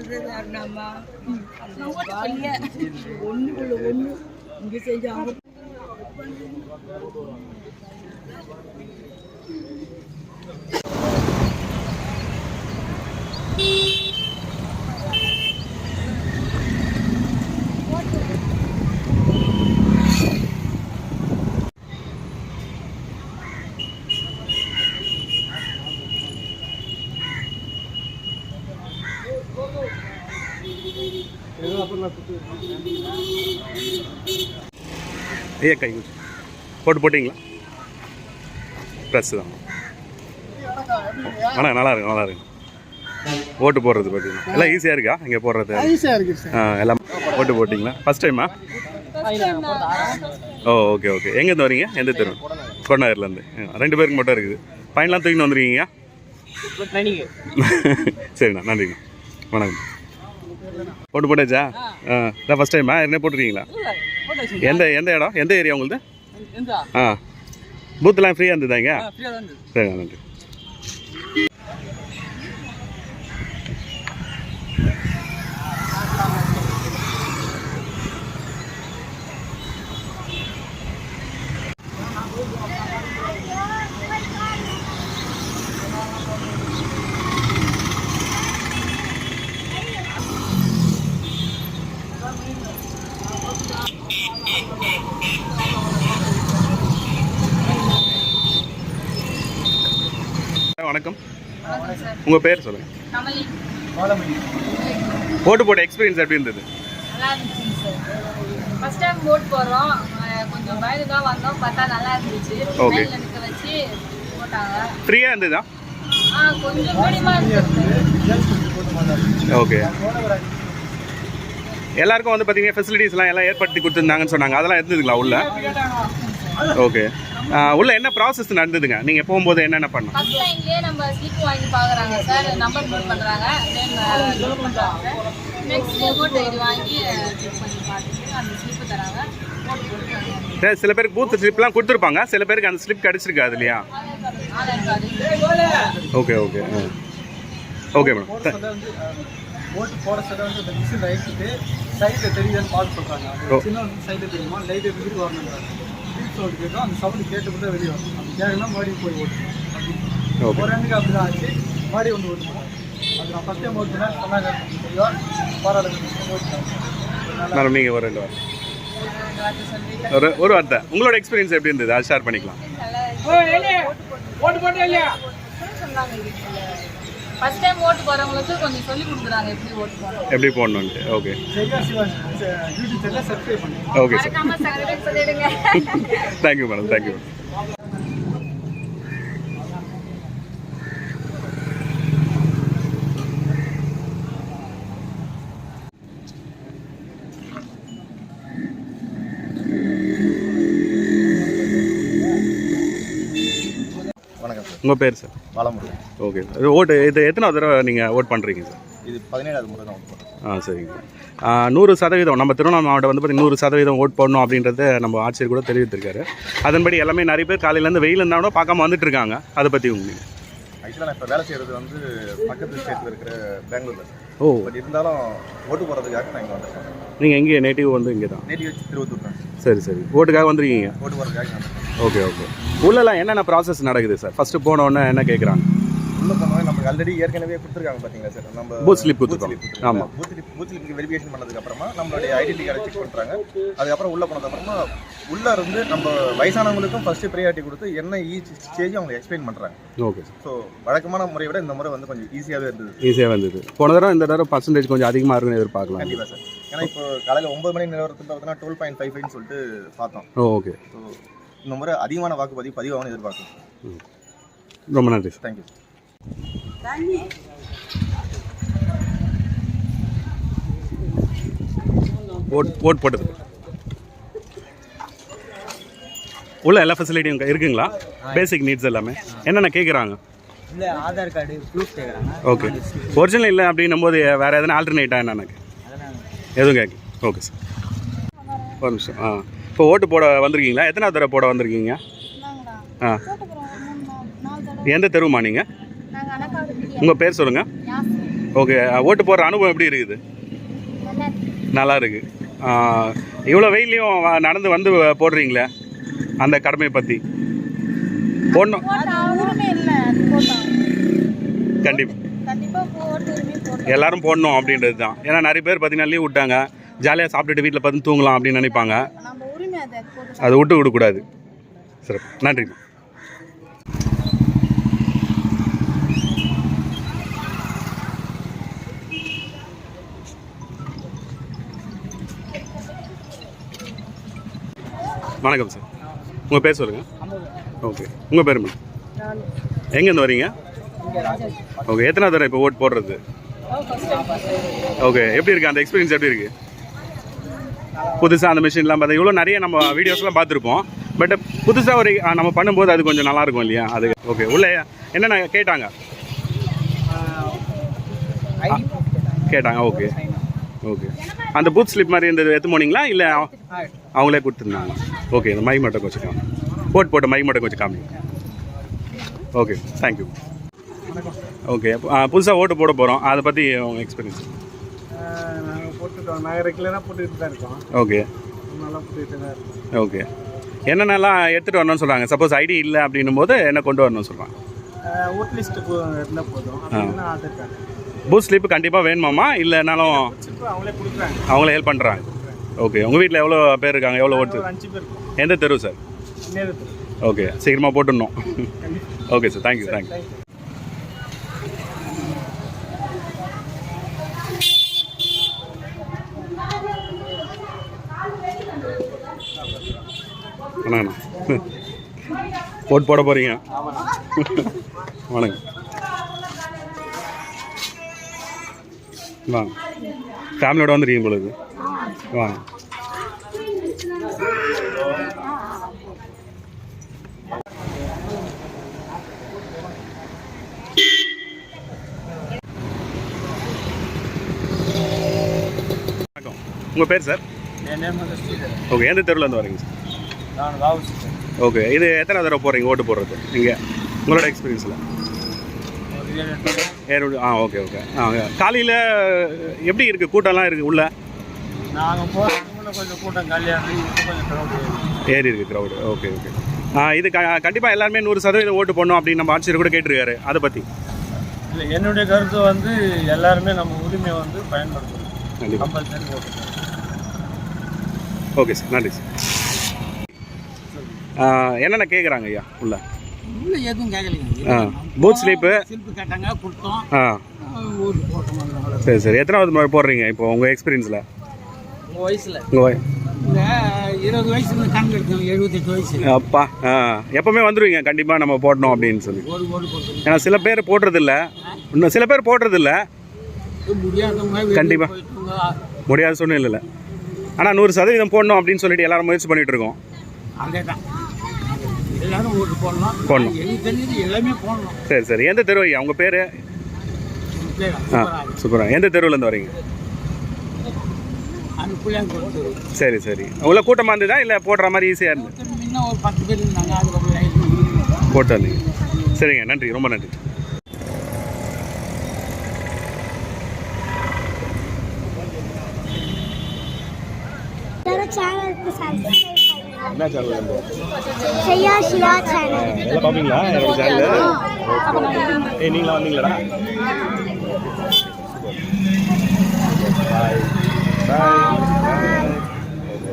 சொல்றது அண்ணாம்மா ஒண்ணுக்குள்ள ஒண்ணு. இங்க செஞ்சாங்க ஐயா கை. போட்டு போட்டிங்களா? ப்ரெஸ் தான் ஆனால் நல்லா இருக்கு நல்லா இருக்கு. ஓட்டு போடுறது பார்த்தீங்கன்னா எல்லாம் ஈஸியாக இருக்கா? இங்கே போடுறது? ஈஸியாக இருக்குது சார் ஆ எல்லாம் ஓட்டு போட்டிங்களா? ஃபஸ்ட் டைமா ஓ ஓகே ஓகே எங்கேருந்து வரீங்க? எந்த தெரு? கொண்டாயிரலேருந்து ரெண்டு பேருக்கு மட்டும் இருக்குது. பையன்லாம் தூக்கின்னு வந்துருக்கீங்க சரிண்ணா நன்றிண்ணா. வணக்கம். போட்டு போட்டாச்சா? ஆ. இதான் ஃபஸ்ட் டைமா என்ன போட்டிருக்கீங்களா? எந்த எந்த இடம்? எந்த ஏரியா உங்களுது? ஆ. பூத்துலாம் ஃப்ரீயாக இருந்ததாங்க சரி நன்றி. வணக்கம். உங்கள் பேர் சொல்லுங்கள் ஓட்டு போட்ட எக்ஸ்பீரியன்ஸ் எப்படி இருந்தது? நல்லா இருந்துச்சுங்க சார். ஃபர்ஸ்ட் டைம் ஓட் போடுறோம். அஹ் கொஞ்சம் பயந்து தான் வந்தோம். பார்த்தா நல்லா இருந்துச்சு. நிற்க வச்சு போட்டாங்க. ஃப்ரீயாக இருந்ததா? ஆ கொஞ்சம் மீடியமாக இருந்துச்சு. ஓகே எல்லாருக்கும் வந்து பார்த்தீங்கன்னா ஃபெசிலிட்டிஸ்லாம் எல்லாம் ஏற்படுத்தி கொடுத்துருந்தாங்கன்னு சொன்னாங்க. அதெல்லாம் இருந்ததுங்களா உள்ள? ஓகே உள்ள என்ன ப்ராசஸ் நடந்ததுங்க? நீங்கள் போகும்போது என்னென்ன பண்ணோம் ஃபர்ஸ்ட் லைன்லயே நம்ம ஸ்லிப் வாங்கி பார்க்குறாங்க சார் நம்பர் நோட் பண்ணுறாங்க தென் நோட் பண்ணுறாங்க நெக்ஸ்ட் ஓட் ஐடி வாங்கி செக் பண்ணி பார்த்துட்டு அந்த ஸ்லிப்பு தராங்க. ஓட்டு போட்டு சரி, சில பேருக்கு பூத் ஸ்லிப்லாம் கொடுத்துருப்பாங்க. சில பேருக்கு அந்த ஸ்லிப் கிடச்சிருக்காது இல்லையா? ஓகே ஓகே ஓகே மேடம் போட சொல்ல வந்து அஹ், ஓட்டு போட சொல்ல வந்து இந்த மிஷின் ரைட்டு சைடில் தெரியுதான்னு பார்க்க சொல்கிறாங்க ஓ. சின்ன சைடில் தெரியுமா? லைட்டு வீட்டுக்கு வரணுங்கிறாங்க வீட்டு சவுண்ட் கேட்கும் அந்த சவுண்டு கேட்டு தான் வெளியே வரும். அப்படி கேட்கலாம் மறுபடியும் போய் ஓகே. ஒரு ரெண்டுக்கு அப்படி தான் ஆச்சு. மறுபடியும் ஒன்று ஓட்டணும் அது நான் ஃபஸ்ட் டைம் ஓட்டுனேன் சொன்னாங்க பரவாயில்ல நீங்கள் ஒரு ரெண்டு வாரம் ஒரு ஒரு வார்த்தை. உங்களோட எக்ஸ்பீரியன்ஸ் எப்படி இருந்தது? அது ஷேர் பண்ணிக்கலாம். ஃபர்ஸ்ட் டைம் ஓட்டு போறவங்களுக்கு கொஞ்சம் சொல்லி கொடுக்குறாங்க எப்படி ஓட்டு போறோம் எப்படி போடணுன்ட்டு ஓகே ஓகே சார் மறக்காம சப்ஸ்கிரைப் பண்ணிடுங்க. Thank you madam thank you உங்கள் பேர் சார் பாலமுருகன். ஓகே சார் இது ஓட்டு இது எத்தனை தடவை நீங்கள் ஓட் பண்ணுறீங்க சார் இது பதினேழாவது முறை தான் ஆ சரிங்க. நூறு சதவீதம் நம்ம திருவண்ணாமலை மாவட்டம் வந்து பார்த்தீங்கன்னா நூறு சதவீதம் ஓட் போடணும் அப்படின்றத நம்ம ஆட்சியர் கூட தெரிவித்திருக்காரு. அதன்படி எல்லாமே நிறைய பேர் காலையிலேருந்து வெயில் இருந்தால் கூட பார்க்காம வந்துட்டு இருக்காங்க. அதை பற்றி உங்களுக்கு ஆக்சுவலாக நான் இப்போ வேலை செய்கிறது வந்து பக்கத்து ஸ்டேட்டில் இருக்கிற பெங்களூரில். ஓ. பட் இருந்தாலும் ஓட்டு போடுறதுக்காக நான் இங்கே வந்திருக்கேன். நீங்கள் எங்கே நேட்டிவ் வந்து இங்கே தான் நேட்டி வச்சு திருவத்தூர் தான் சரி சரி. ஓட்டுக்காக வந்துருக்கீங்க? ஓட்டு வந்திருக்கேன். ஓகே ஓகே உள்ளலாம் என்னென்ன ப்ராசஸ் நடக்குது சார் ஃபஸ்ட்டு போன உடனே என்ன கேட்குறாங்க உள்ள போனோம் நமக்கு ஆல்ரெடி ஏற்கனவே கொடுத்துருக்காங்க பார்த்தீங்களா சார் நம்ம Booth slip கொடுத்துருக்காங்க. ஆமா. பூத் ஸ்லிப் பூத் வெரிஃபிகேஷன் பண்ணதுக்கு அப்புறமா நம்மளுடைய ஐடென்டி கார்டை செக் பண்ணுறாங்க அதுக்கப்புறம் உள்ள போனதுக்கு அப்புறமா உள்ள இருந்து நம்ம வயசானவங்களுக்கும் ஃபர்ஸ்ட் ப்ரையாரிட்டி கொடுத்து என்ன ஈச் ஸ்டேஜ் அவங்க எக்ஸ்பிளைன் பண்ணுறாங்க ஓகே சார் ஸோ வழக்கமான முறையை விட இந்த முறை வந்து கொஞ்சம் ஈஸியாகவே இருந்தது. ஈஸியாக வந்தது போன தடவை இந்த தடவை பர்சன்டேஜ் கொஞ்சம் அதிகமாக இருக்குன்னு எதிர்பார்க்கலாம். கண்டிப்பா சார் ஏன்னா இப்போ காலையில் ஒன்பது மணி நிலவரத்தில் பார்த்தீங்கன்னா டுவெல் பாயிண்ட் ஃபைவ் ஃபைவ்னு சொல்லிட்டு பார்த்தோம். ஓகே ஸோ இந்த முறை அதிகமான வாக்குப்பதிவு பதிவாகனு எதிர்பார்க்கும் ரொம்ப நன்றி சார். தேங்க்யூ ஓட் ஓட் போட்டது. உள்ள எல்லா ஃபெசிலிட்டியும் இருக்குங்களா? பேசிக் நீட்ஸ் எல்லாமே. என்னென்ன கேட்குறாங்க இல்லை ஆதார் கார்டு ப்ரூஃப் கேட்குறாங்க ஓகே ஒரிஜினல் இல்லை அப்படின்னும் போது வேறு எதனா ஆல்டர்னேட்டாக என்னென்ன? எதுவும் கேட்கு ஓகே சார் ஒரு நிமிஷம். ஆ. இப்போ ஓட்டு போட வந்திருக்கீங்களா? எத்தனை தடவை போட வந்திருக்கீங்க? ஆ. எந்த தெருவுமா நீங்கள் உங்கள் பேர் சொல்லுங்கள் ஓகே. ஓட்டு போடுற அனுபவம் எப்படி இருக்குது? நல்லா இருக்கு. இவ்வளோ வெயிலையும் நடந்து வந்து போடுறீங்களே? அந்த கடமையை பற்றி போடணும். கண்டிப்பாக எல்லாரும் போடணும் அப்படின்றது தான். ஏன்னா நிறைய பேர் பார்த்தீங்கன்னா லீவ் விட்டாங்க. ஜாலியாக சாப்பிட்டுட்டு வீட்டில் பார்த்து தூங்கலாம் அப்படின்னு நினைப்பாங்க. அதை விட்டு விடக்கூடாது. சரி நன்றி. வணக்கம் சார் உங்கள் பேர் சொல்லுங்கள் ஓகே உங்கள் பேர் மேடம் எங்கேருந்து வரீங்க? ஓகே எத்தனை தடவை இப்போ ஓட் போடுறது? ஓகே எப்படி இருக்கு? அந்த எக்ஸ்பீரியன்ஸ் எப்படி இருக்கு? புதுசாக அந்த மிஷின்லாம் பார்த்தா இவ்வளோ நிறைய நம்ம வீடியோஸ்லாம் பார்த்துருப்போம். பட் புதுசாக ஒரு நம்ம பண்ணும்போது அது கொஞ்சம் நல்லா இருக்கும் இல்லையா? அது ஓகே உள்ளே என்னென்ன கேட்டாங்க? கேட்டாங்க ஓகே ஓகே அந்த பூத் ஸ்லிப் மாதிரி இருந்தது எடுத்து போனீங்களா? இல்லை அவங்களே கொடுத்துருந்தாங்க. ஓகே இந்த மை மட்டும் கொஞ்சம் காமி. போட்டு போட்டு மை மட்டும் கொஞ்சம் காமி. ஓகே தேங்க்யூ ஓகே புதுசாக ஓட்டு போட போகிறோம் அதை பற்றி உங்கள் எக்ஸ்பீரியன்ஸ் போட்டுட்டோம் நாங்கள் ரெகுலராக போட்டுக்கிட்டு தான் இருக்கோம். ஓகே நல்லா போட்டுக்கிட்டு தான் இருக்கோம். ஓகே என்னென்னலாம் எடுத்துகிட்டு வரணும்னு சொல்கிறாங்க சப்போஸ் ஐடி இல்லை அப்படின்னும் போது என்ன கொண்டு வரணும்னு சொல்கிறாங்க ஓட் லிஸ்ட்டு இருந்தால் போதும். அப்படின்னா ஆதார் கார்டு பூத் ஸ்லிப் கண்டிப்பாக வேணுமாமா இல்லைனாலும் அவங்களே கொடுக்குறாங்க. அவங்களே ஹெல்ப் பண்ணுறாங்க ஓகே உங்கள் வீட்டில் எவ்வளோ பேர் இருக்காங்க? எவ்வளோ ஓட்டு? இருக்கோம். எந்த தெரு சார் ஓகே சீக்கிரமாக போட்டுடணும். Okay sir thank you thank you Anna vote போட போகிறீங்க வணக்கம். வாங்க. ஃபேமிலியோட வந்துருக்கீங்க பொழுது வாங்க. வணக்கம். உங்கள் பேர் சார் வந்து ஓகே எந்த தெருவில் இருந்து வரீங்க சார் நான் வாவுசி ஓகே இது எத்தனை தடவை போகிறீங்க ஓட்டு போடுறது? நீங்கள் உங்களோட எக்ஸ்பீரியன்ஸில் ஏழு ஆ ஓகே ஓகே. ஆ காலையில் எப்படி இருக்குது கூட்டம்லாம் இருக்குது உள்ள? நாங்கள் போகிறதுக்குள்ள கொஞ்சம் கூட்டம் காலியாக கொஞ்சம் crowd ஏறி இருக்குது க்ரௌடு ஓகே ஓகே. ஆ இது க கண்டிப்பாக எல்லாருமே நூறு சதவீதம் ஓட்டு போடணும் அப்படின்னு நம்ம ஆட்சியர் கூட கேட்டிருக்காரு. அதை பற்றி இல்லை என்னுடைய கருத்து வந்து எல்லாருமே நம்ம உரிமையை வந்து பயன்படுத்தணும். கண்டிப்பாக ஓகே சார் நன்றி சார் என்னென்ன கேட்குறாங்க ஐயா உள்ள? எதுவும் கேட்கலைங்க பூத் ஸ்லீப்பு கேட்டாங்க கொடுத்தோம். சரி சரி. எத்தனாவது முறை போடுறீங்க இப்போ உங்கள் எக்ஸ்பீரியன்ஸில் வயசுல? உங்கள் இருபது வயசுல இருந்து கணக்கு எடுத்தோம் எழுபத்தெட்டு வயசு. அப்பா ஆ. எப்போவுமே வந்துடுவீங்க கண்டிப்பாக நம்ம போடணும் அப்படின்னு சொல்லி. ஏன்னா சில பேர் போடுறதில்ல. இன்னும் சில பேர் போடுறதில்ல. முடியாதவங்க வெளிய கண்டிப்பா. போயிட்டவங்க, முடியாத சூழ்நிலையில். ஆனால் நூறு சதவீதம் போடணும் அப்படின்னு சொல்லிட்டு எல்லாரும் முயற்சி பண்ணிட்டு இருக்கோம். அதே தான் எல்லாரும் ஓட்டு போடணும் போடணும். எனக்கு தெரிஞ்சது எல்லாமே போடணும் சரி சரி. எந்த தெரு ஐயா உங்கள் பேர் ஆ சூப்பரா. சூப்பராக எந்த தெருவுலேருந்து வரீங்க? சரி சரி. உள்ள கூட்டமாக இருந்ததா இல்லை போடுற மாதிரி ஈஸியாக இருந்து போட்டு வந்தீங்க. சரிங்க நன்றி. ரொம்ப நன்றி. சேனலுக்கு சப்ஸ்கிரைப் என்ன சார் வேணும் ஷையா ஷியா சேனல் எல்லாம் பாப்பீங்களா எங்க சேனல் ஏ நீங்க வந்தீங்களா பை பை